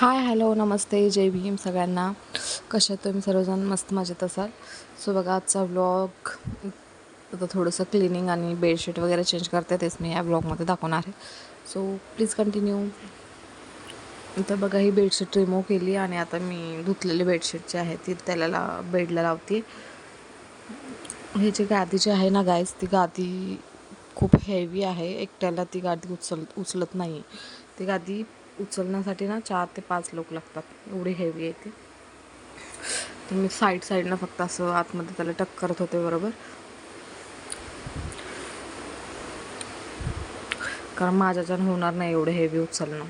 Hi hello नमस्ते. जय भीम सगळ्यांना. कशा तुम्ही सर्वजण? मस्त मजेत असाल? सो बघा आजचा ब्लॉग आता थोडंसं क्लिनिंग आणि बेडशीट वगैरे चेंज करते तेच मी या ब्लॉगमध्ये दाखवणार आहे. सो प्लीज कंटिन्यू तर बघा ही बेडशीट रिमूव्ह केली आणि आता मी धुतलेली बेडशीट जी आहे ती त्याला ला बेडला लावते. हे जी गादी जी आहे ना गायस ती गादी खूप हेवी आहे. एकट्याला ती गादी उचल उचलत नाही ती गादी उचलण्यासाठी ना चार ते पाच लोक लागतात. एवढी हेवी आहे ती. तर मी साईड साईडनं फक्त असं आतमध्ये त्याला टक करत होते बरोबर. कारण माझ्याच्यानं होणार नाही एवढं हेवी उचलणं.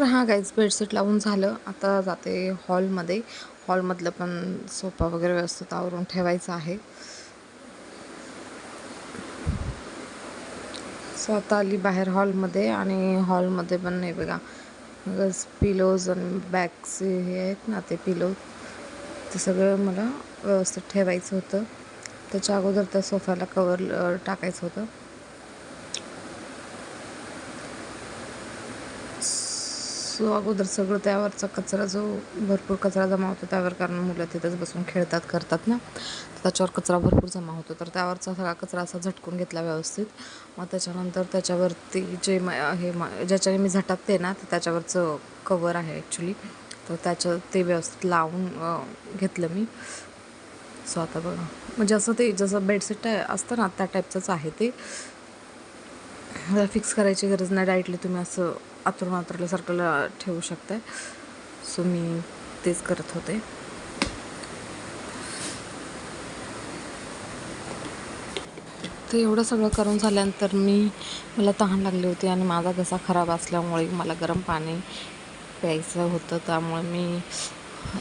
तर हां गाईज बेडशीट लावून झालं. आता जाते हॉलमध्ये हॉलमधलं पण सोफा वगैरे व्यवस्थित आवरून ठेवायचं आहे. स्वतः आली बाहेर हॉलमध्ये आणि हॉलमध्ये पण नाही बघा पिलोज आणि बॅगचे हे आहेत ना ते पिलो ते सगळं मला व्यवस्थित ठेवायचं होतं. त्याच्या अगोदर त्या सोफ्याला कवर टाकायचं होतं. सो अगोदर सगळं त्यावरचा कचरा जो भरपूर कचरा जमा होतो त्यावर कारण मुलं तिथंच बसून खेळतात करतात ना. तर त्याच्यावर कचरा भरपूर जमा होतो. तर त्यावरचा सगळा कचरा असा झटकून घेतला व्यवस्थित. मग त्याच्यानंतर त्याच्यावरती जे म हे म ज्याच्याने मी झटकते ना तर त्याच्यावरचं कवर आहे ॲक्च्युली तर त्याच्या ते व्यवस्थित लावून घेतलं मी. सो आता बघा. म्हणजे असं ते जसं बेडशीट असतं ना त्या टाईपचंच आहे ते. फिक्स करायची गरज नाही डायरेक्टली तुम्ही असं आतरून आतरल्यासारखं ठेवू शकताय सो मी तेच करत होते. तर एवढं सगळं करून झाल्यानंतर मी मला तहान लागली होती आणि माझा घसा खराब असल्यामुळे मला गरम पाणी प्यायचं होतं. त्यामुळे मी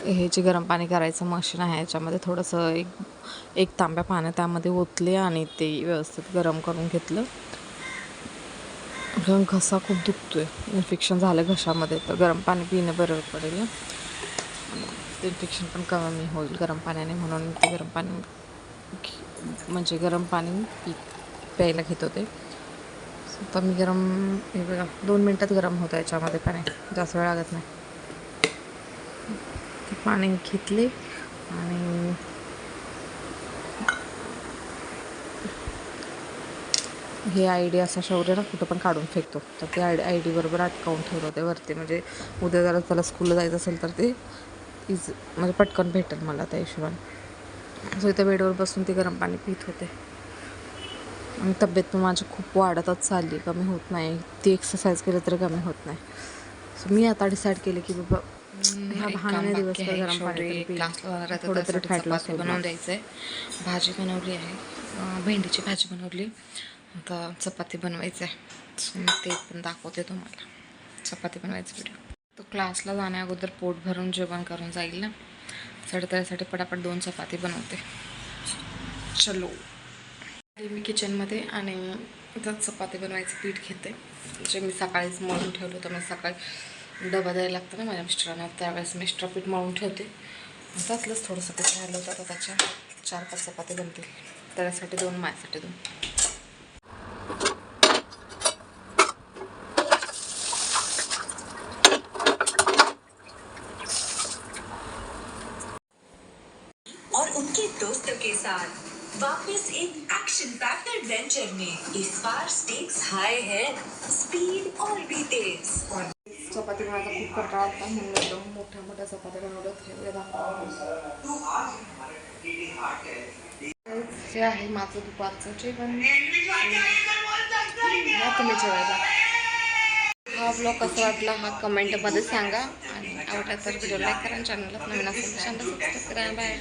हे जे गरम पाणी करायचं मशीन आहे याच्यामध्ये थोडंसं एक एक तांब्या पाण्या त्यामध्ये ओतले आणि ते व्यवस्थित गरम करून घेतलं. कारण घसा खूप दुखतो आहे इन्फेक्शन झालं घशामध्ये तर गरम पाणी पिणं बरं पडेल. इन्फेक्शन पण कमी होईल गरम पाण्याने म्हणून. ते गरम पाणी म्हणजे गरम पाणी पी प्यायला घेत होते. आता मी गरम हे बघा दोन मिनटात गरम होतं याच्यामध्ये पाणी. जास्त वेळ लागत नाही. पाणी घेतले आणि हे आय डी असा शौर्य ना कुठं पण काढून फेकतो. तर ते आय डी आय डीबरोबर अटकावून ठेवलं होते वरती. म्हणजे उद्या जरा त्याला स्कूलला जायचं असेल तर ते इज म्हणजे पटकन भेटेल मला त्या हिशोबाने. सो इथं बेडवर बसून ते गरम पाणी पित होते. आणि तब्येत पण माझी खूप वाढतच चालली. कमी होत नाही. ती एक्सरसाइज केली तरी कमी होत नाही. सो मी आता डिसाईड केले की बाबा ह्या बहाण्याने आहे. गरम पाणी तरी थोडं फॅट लॉस बनवून द्यायचं आहे भाजी बनवली आहे. भेंडीची भाजी बनवली. आता चपाती बनवायचं आहे सो मी ते पण दाखवते तुम्हाला. चपाती बनवायचं व्हिडिओ तो क्लासला जाण्या अगोदर पोट भरून जेवण करून जाईल ना? साठी त्यासाठी पटापट दोन चपाती बनवते. चलो. मी किचनमध्ये आणि इथं चपाती बनवायचं पीठ घेते. जे मी सकाळीच मळून ठेवलं होतं मी सकाळी डबा द्यायला लागतं ना माझ्या मिस्टरांना त्यावेळेस मी एक्स्ट्रा पीठ मळून ठेवते. त्यातलंच थोडंसं पीठ राहिलं होतं आता त्याच्या चार पाच चपाती बनतील. त्याच्यासाठी दोन माझ्यासाठी दोन और उनके दोस्तों के साथ। वापस एक एक्शन पैक्ड एडवेंचर में इस बार स्टेक्स हाई है। स्पीड और भी तेज। और चपाती बनवायचा खूप कंटाळा होता म्हणून एकदम मोठ्या मोठ्या चपात्या बनवल्यात हे। उद्या दाखवतो. आहे माझं दुपारचं जेवण? या तुम्ही जेवायला. हा ब्लॉग कसा वाटला हा कमेंटमध्ये सांगा. आणि आवडला तर व्हिडिओ लाईक करा आणि चॅनलला नवीन असेल तर चॅनल सबस्क्राईब करा. बाय